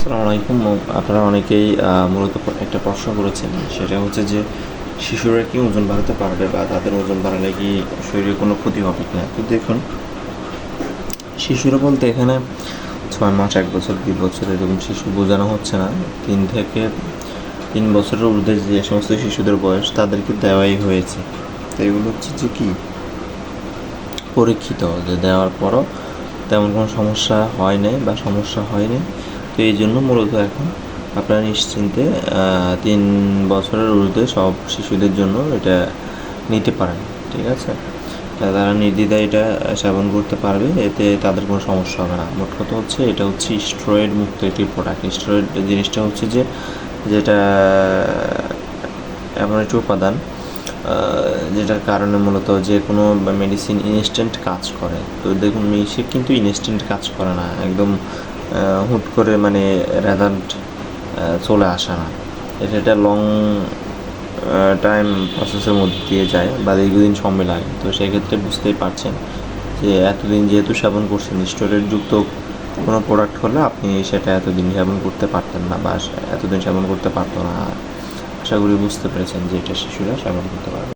আসসালামু আলাইকুম। আপনারা অনেকেই মূলত একটা প্রশ্ন করেছেন। সেটা হচ্ছে যে, শিশুরা কি ওজন বাড়াতে পারবে বা তাদের ওজন বাড়ালে কি শরীরে কোনো ক্ষতি হবে কিনা? তো দেখুন, শিশুরা বলতে এখানে ছয় মাস, এক বছর, দুই বছর এরকম শিশু বোঝানো হচ্ছে না। তিন থেকে তিন বছরের ঊর্ধ্বে যে সমস্ত শিশুদের বয়স, তাদেরকে দেওয়াই হয়েছে। তো এগুলো হচ্ছে যে কি? পরীক্ষিত। যে দেওয়ার পরও তেমন কোনো সমস্যা হয় নাই বা সমস্যা হয়নি। তো এই জন্য মূলত এখন আপনারা নিশ্চিন্তে তিন বছরের ঊর্ধ্বে সব শিশুদের জন্য এটা নিতে পারেন, ঠিক আছে? তারা নির্দ্বিধায় এটা সেবন করতে পারবে, এতে তাদের কোনো সমস্যা হবে না। মোট কথা হচ্ছে এটা হচ্ছে স্টেরয়েড মুক্ত একটি প্রোডাক্ট স্টেরয়েড জিনিসটা হচ্ছে যে, যেটা এমন একটি উপাদান যেটার কারণে মূলত যে কোনো মেডিসিন ইনস্ট্যান্ট কাজ করে। তো দেখুন সে কিন্তু ইনস্ট্যান্ট কাজ করে না, একদম হুট করে মানে রেজাল্ট চলে আসে না এটা লং টাইম প্রসেসের মধ্যে দিয়ে যায় বা দীর্ঘদিন সময় লাগে। তো সেক্ষেত্রে বুঝতেই পারছেন যে এতদিন যেহেতু সেবন করছেন, স্টোরের যুক্ত কোনো প্রোডাক্ট হলে আপনি সেটা এতদিন সেবন করতে পারতেন না বা এতদিন সেবন করতে পারতো না। আশা করি বুঝতে পেরেছেন যে এটা শিশুরা সেবন করতে পারবে।